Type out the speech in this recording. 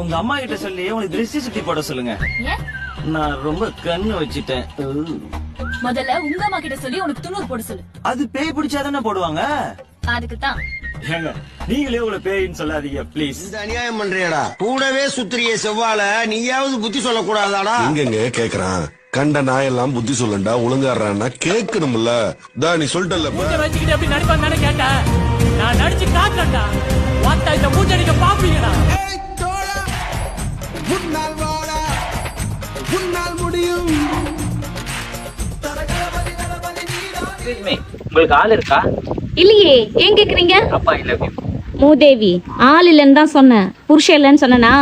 உங்க அம்மா கிட்ட சொல்லி உங்களுக்கு திருஷ்டி சுத்தி போட சொல்லுங்க. நான் ரொம்ப கண்ணு வச்சிட்டேன். முதல்ல உங்க அம்மா கிட்ட சொல்லி உனக்கு துணூறு போட சொல்லு. அது பேய் பிடிச்சாதானே போடுவாங்க? அதுக்கு தான் ஏங்க நீங்களே உங்களை பேயின்னு சொல்லாதீங்க ப்ளீஸ் இந்த அநியாயம் பண்றியடா. கூடவே சுத்திரிய செவ்வால நீயாவது புத்தி சொல்லக்கூடாதாடா? எங்கெங்க கேக்குறான்? கண்ட நாயெல்லாம் புத்தி சொல்லண்டா ஒழுங்காடுறான்னா கேட்கணும்ல தா நீ சொல்லிட்டல்ல வச்சுக்கிட்டு எப்படி நடிப்பான்னு தானே கேட்டேன். நான் நடிச்சு காட்டுறேன்டா. உன்னால் முடியும். உங்களுக்கு ஆள் இருக்கா? இல்லையே ஏன் கேக்குறீங்க? அப்பா இல்ல மூதேவி ஆள் இல்லைன்னு தான் சொன்னேன். புருஷன் இல்லைன்னு சொன்னனா?